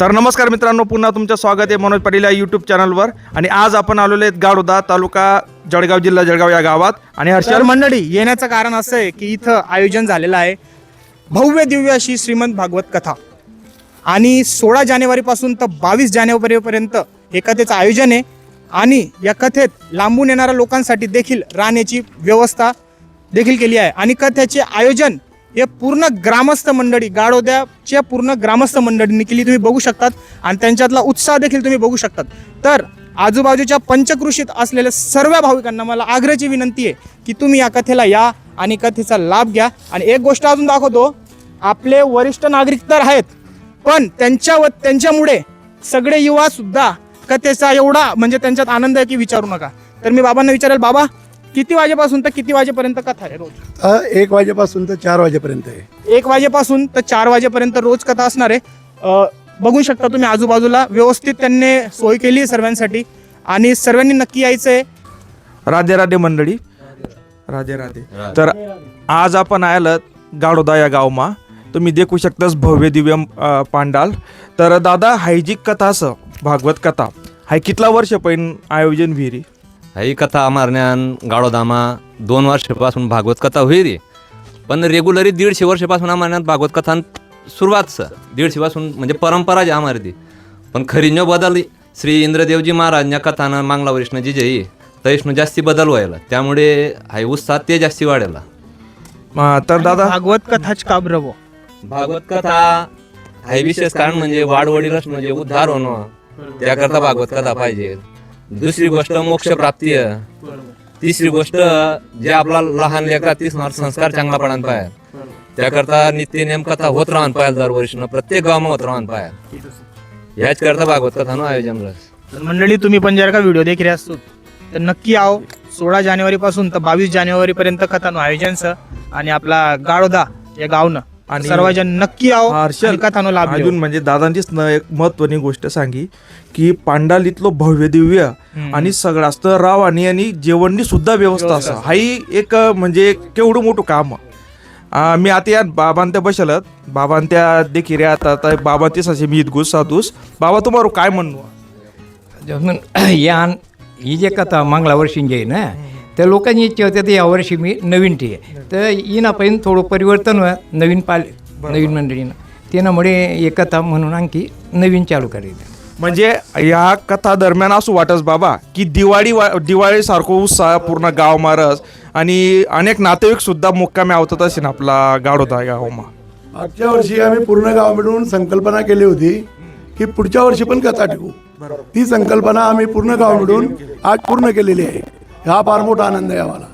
तर नमस्कार मित्रांनो पुन्हा तुमचं स्वागत आहे मनोज पाटील या यूट्यूब चॅनलवर आणि आज आपण आलेलो आहेत गाडोदा तालुका जळगाव जिल्हा जळगाव या गावात. आणि हर्षर मंडळी येण्याचं कारण असं आहे की इथं आयोजन झालेलं आहे भव्य दिव्य अशी श्रीमंत भागवत कथा. आणि सोळा जानेवारीपासून तर बावीस जानेवारीपर्यंत हे कथेचं आयोजन आहे. आणि या कथेत लांबून येणाऱ्या लोकांसाठी देखील राहण्याची व्यवस्था देखील केली आहे. आणि कथेचे आयोजन हे पूर्ण ग्रामस्थ मंडळी गाडोद्याच्या पूर्ण ग्रामस्थ मंडळींनी केली तुम्ही बघू शकतात. आणि त्यांच्यातला उत्साह देखील तुम्ही बघू शकतात. तर आजूबाजूच्या पंचकृषीत असलेल्या सर्व भाविकांना मला आग्रहाची विनंती आहे की तुम्ही या कथेला या आणि कथेचा लाभ घ्या. आणि एक गोष्ट अजून दाखवतो आपले वरिष्ठ नागरिक तर आहेत पण त्यांच्या व त्यांच्यामुळे सगळे युवा सुद्धा कथेचा एवढा म्हणजे त्यांच्यात आनंद आहे की विचारू नका. तर मी बाबांना विचारेल बाबा किती वाजेपासून तर किती वाजेपर्यंत कथा आहे रोज? अ, एक वाजेपासून तर चार वाजेपर्यंत आहे. एक वाजेपासून तर चार वाजेपर्यंत रोज कथा असणार आहे. अ, बघू शकता तुम्ही आजूबाजूला व्यवस्थित त्यांनी सोय केली आहे सर्वांसाठी. आणि सर्वांनी नक्की यायचं आहे. राधे राधे मंडळी. राधे राधे. तर आज आपण आयला गाडोदा या गावमा. तुम्ही देखू शकतास भव्य दिव्य अं, पांडाल. तर दादा हायजिक कथा असं भागवत कथा. हाय कितला वर्ष पहिन आयोजन विहिरी? ही कथा मारण्यान गाडोदामा दोन वर्षापासून भागवत कथा होई पण रेग्युलरी दीडशे वर्षापासून आम्हाला भागवत कथा सुरुवात दीडशे पासून म्हणजे परंपरा जी आम्हाला ती पण खरी न बदल श्री इंद्रदेवजी महाराजच्या कथानं मांगला वरिष्ठ जी जई तैष्ण जास्ती बदल व्हायला. त्यामुळे हाय उत्साह ते जास्ती वाढेला. अं, तर दादा? भागवत कथाच का ब्रव भागवत कथा हाय विशेष कारण म्हणजे वाढवडीलच म्हणजे उद्धार होणं. त्याकरता भागवत कथा पाहिजे. दुसरी गोष्ट मोक्ष प्राप्ती आहे. तिसरी गोष्ट जे आपला लहान लेकरा तीस संस्कार चांगला पडान पाहिजे त्याकरता नित्य नेम कथा होत राहून पाहिजे दरवर्षी प्रत्येक गावामध्ये होत राहून पाहिजे ह्याच करता भागवत कथा आयोजन तर मंडळी तुम्ही पण जर का व्हिडिओ देख असतो तर नक्की आओ. सोळा जानेवारी पासून तर बावीस जानेवारी पर्यंत कथानो आयोजनचं आणि आपला गाळोदा या गावनं आणि सर्वजण नक्की आओ हर्षल आणि कथानो लाभ घेऊ. अजून म्हणजे दादांचीच न एक महत्वाची गोष्ट सांगी की पांडाल इथलो भव्य दिव्य. आणि सगळाच तर राव आणि आणि जेवणनी सुद्धा व्यवस्था असा. हाही एक म्हणजे केवढं मोठं काम. आ, मी आता या बाबां त्या बसलत बाबां त्या देखील रे आता आता बाबा तेच असे मी इतगुस साधूस. बाबा तुम्हाला काय म्हणू म्हणून यान ही जे कथा मागल्या वर्षी जे आहे ना त्या लोकांची इच्छा होते तर यावर्षी मी नवीन ठी आहे. तर येणं पाहिजे थोडं परिवर्तन व्हा नवीन पाल नवीन मंडळीनं. त्यामुळे हे कथा म्हणून आणखी नवीन चालू करायचं म्हणजे या कथा दरम्यान असं वाटस बाबा की दिवाळी वा- दिवाळी सारखं उत्साह पूर्ण गाव मारस आणि अनेक नातेवाईक सुद्धा मुक्कामी आवतात असे ना आपला गाडोदा गावमा. मागच्या वर्षी आम्ही पूर्ण गाव मिळून संकल्पना केली होती की पुढच्या वर्षी पण कथा टिकू. ती संकल्पना आम्ही पूर्ण गाव मिळून आज पूर्ण केलेली आहे. हा फार मोठा आनंद आहे आम्हाला.